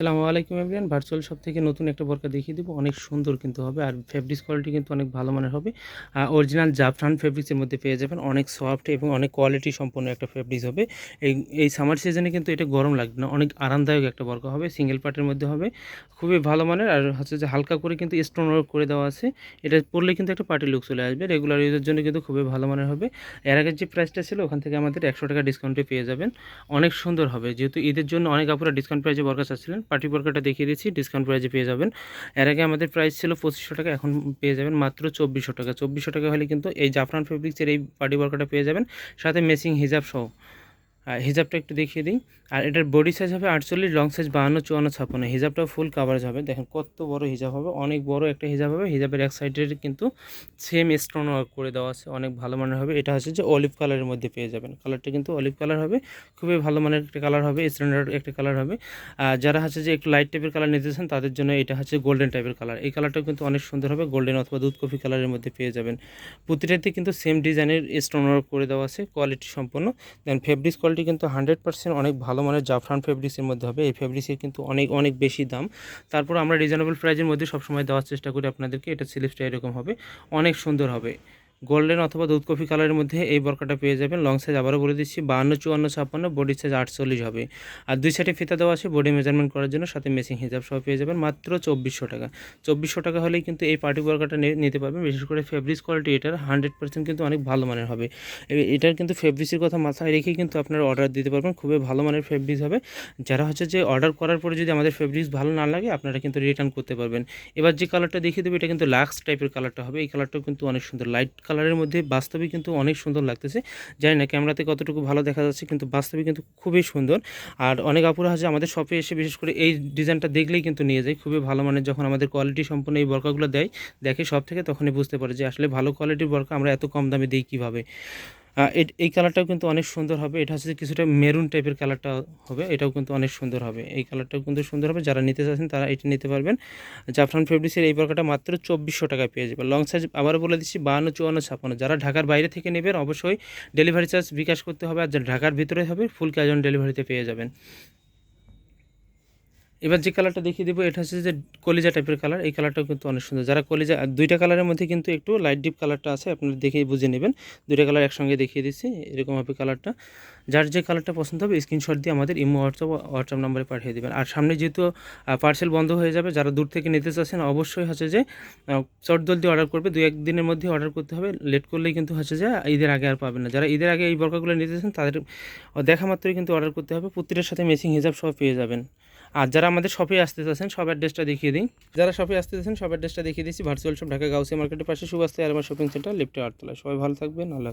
আসসালামু আলাইকুম everyone virtual shop থেকে নতুন একটা বোরকা দেখিয়ে দেবো। অনেক সুন্দর কিন্তু হবে আর ফেব্রিক্স কোয়ালিটি কিন্তু অনেক ভালো মানের হবে। অরিজিনাল জাফরান ফেব্রিক্সের মধ্যে পেয়ে যাবেন। অনেক সফট এবং অনেক কোয়ালিটি সম্পন্ন একটা ফেব্রিক্স হবে। এই এই সামার সিজনে কিন্তু এটা গরম লাগবে না। অনেক আরামদায়ক একটা বোরকা হবে। সিঙ্গেল পার্টের মধ্যে হবে। খুবই ভালো মানের। আর হচ্ছে যে হালকা করে কিন্তু স্টোন ওয়ার্ক করে দেওয়া আছে। এটা পরলে কিন্তু একটা পার্টি লুক চলে আসবে। রেগুলার ইউজের জন্য কিন্তু খুবই ভালো মানের হবে। এর আগের যে প্রাইসটা ছিল, ওখান থেকে আমাদের একশো টাকা ডিসকাউন্টে পেয়ে যাবেন। অনেক সুন্দর হবে। যেহেতু ঈদের জন্য অনেক আপুরা ডিসকাউন্ট প্রাইসে বরকা চাচ্ছিলেন পার্টি বর্কারটা দেখিয়ে দিচ্ছি ডিসকাউন্ট প্রাইসে পেয়ে যাবেন। এর আগে আমাদের প্রাইস ছিল পঁচিশশো টাকা, এখন পেয়ে যাবেন মাত্র চব্বিশশো টাকা। চব্বিশশো টাকা হলে কিন্তু এই জাফরান ফেব্রিক্সের এই পার্টি বর্কারটা পেয়ে যাবেন। সাথে মেসিং হিজাব সহ। হিজাবটা একটু দেখিয়ে দিই। আর এটার বডি সাইজ হবে আটচল্লিশ লং সাইজ বাহান্ন, চুয়ান্ন, ছাপ্পান্ন। হিজাবটাও ফুল কাভারেজ হবে। দেখেন কত বড় হিজাব হবে, অনেক বড় একটা হিজাব হবে। হিজাবের এক সাইডের কিন্তু সেম স্টোন ওয়ার্ক করে দেওয়া আছে, অনেক ভালো মানের হবে। এটা হচ্ছে যে অলিভ কালারের মধ্যে পেয়ে যাবেন। কালারটা কিন্তু অলিভ কালার হবে, খুবই ভালো মানের একটা কালার হবে স্ট্যান্ডার্ড একটা কালার হবে। আর যারা হচ্ছে যে একটু লাইট টাইপের কালার নিতে চান, তাদের জন্য এটা হচ্ছে গোল্ডেন টাইপের কালার এই কালারটাও কিন্তু অনেক সুন্দর হবে গোল্ডেন অথবা দুধ কফি কালারের মধ্যে পেয়ে যাবেন। প্রতিটাতে কিন্তু সেম ডিজাইনের স্টোন ওয়ার্ক করে দেওয়া আছে কোয়ালিটি সম্পন্ন। দেন ফেব্রিক্স কোয়ালিটি কিন্তু হান্ড্রেড পার্সেন্ট অনেক ভালো মানের জাফরান ফেব্রিক্সের মধ্যে হবে। এই ফেব্রিক্সের কিন্তু অনেক অনেক বেশি দাম। তারপর আমরা রিজনেবল প্রাইজের মধ্যে সবসময় দেওয়ার চেষ্টা করি আপনাদেরকে। এটা স্লিপসটা এরকম হবে। অনেক সুন্দর হবে। গোল্ডেন অথবা দুধ কফি কালারের মধ্যে এই বরকাটা পেয়ে যাবেন। লং সাইজ আবারও বলে দিচ্ছি, বাহান্ন, চুয়ান্ন, ছাপ্পান্ন, বডি সাইজ আটচল্লিশ হবে। আর দুই সাইডে ফিতা দেওয়া আছে, বডি মেজারমেন্ট করার জন্য সাথে মেসিং হিসাব সহ পেয়ে যাবেন মাত্র চব্বিশশো টাকা। চব্বিশশো টাকা হলেই কিন্তু এই পার্টি বরকাটা নিতে পারবেন। বিশেষ করে ফেব্রিক্স কোয়ালিটি এটার হান্ড্রেড পার্সেন্ট কিন্তু অনেক ভালো মানের হবে। এটার কিন্তু ফেব্রিক্সের কথা মাথায় রেখেই কিন্তু আপনারা অর্ডার দিতে পারবেন। খুবই ভালো মানের ফেব্রিক্স হবে। যারা হচ্ছে যে অর্ডার করার পরে যদি আমাদের ফেব্রিক্স ভালো না লাগে, আপনারা কিন্তু রিটার্ন করতে পারবেন। এবার যে কালারটা দেখিয়ে দেবে, এটা কিন্তু লাক্স টাইপের কালারটা হবে। এই কালারটাও কিন্তু অনেক সুন্দর লাইট কালারের মধ্যে বাস্তবে কিন্তু অনেক সুন্দর লাগতেছে। জানি না ক্যামেরাতে কতটুকু ভালো দেখা যাচ্ছে, কিন্তু বাস্তবে কিন্তু খুবই সুন্দর। আর অনেক আপুরা আছে আমাদের শপে এসে বিশেষ করে এই ডিজাইনটা দেখলেই কিন্তু নিয়ে যায়। খুবই ভালো মানের যখন আমাদের কোয়ালিটি সম্পূর্ণ এই বরকাগুলো দেয়, দেখে সব থেকে তখনই বুঝতে পারে যে আসলে ভালো কোয়ালিটির বরকা আমরা এত কম দামে দিই কীভাবে। এই কালারটাও কিন্তু অনেক সুন্দর হবে। এটা হচ্ছে কিছুটা মেরুন টাইপের কালারটা হবে, এটাও কিন্তু অনেক সুন্দর হবে। এই কালারটাও কিন্তু সুন্দর হবে। যারা নিতে চাচ্ছেন তারা এটা নিতে পারবেন। জাফরান ফেব্রিক্সের এই প্রকারটা মাত্র চব্বিশশো টাকায় পেয়ে যাবে লং সাইজ আবারও বলে দিচ্ছি, বাহান্ন, চুয়ান্ন ছাপান্ন যারা ঢাকার বাইরে থেকে নেবেন, অবশ্যই ডেলিভারি চার্জ বিকাশ করতে হবে। আর যারা ঢাকার ভিতরে হবে ফুল ক্যাশ অন ডেলিভারিতে পেয়ে যাবেন। এবার যে কালারটা দেখিয়ে দেবো, এটা হচ্ছে যে কলিজা টাইপের কালার এই কালারটাও কিন্তু অনেক সুন্দর। যারা কলিজা, দুইটা কালারের মধ্যে কিন্তু একটু লাইট ডিপ কালারটা আছে, আপনারা দেখেই বুঝে নেবেন। দুইটা কালার একসঙ্গে দেখিয়ে দিচ্ছি, এরকম হবে কালারটা যার যে কালারটা পছন্দ হবে স্ক্রিনশট দিয়ে আমাদের ইমো, হোয়াটসঅ্যাপ হোয়াটসঅ্যাপ নাম্বারে পাঠিয়ে দেবেন। আর সামনে যেহেতু পার্সেল বন্ধ হয়ে যাবে, যারা দূর থেকে নিতে চাচ্ছেন, অবশ্যই হচ্ছে যে চট জলদি অর্ডার করবে। দু একদিনের মধ্যে অর্ডার করতে হবে। লেট করলেই কিন্তু হচ্ছে যে, ঈদের আগে আর পাবেন না। যারা ঈদের আগে এই বরকাগুলো নিতেছেন তাদের দেখা মাত্রই কিন্তু অর্ডার করতে হবে। প্রত্যেকের সাথে মেসিং হিসাব সব পেয়ে যাবেন। আর যারা আমাদের শপে আসতে চাচ্ছেন সব অ্যাড্রেসটা দেখিয়ে দিই। যারা শপে আসতে চাচ্ছেন সব অ্যাড্রেসটা দেখিয়ে দিচ্ছি। ভার্চুয়াল শপ ঢাকা গাউসি মার্কেটের পাশে সুবাস্তা আর আমার শপিং সেন্টার লিফটে আটতলা সবাই ভালো থাকবেন, আল্লাহ।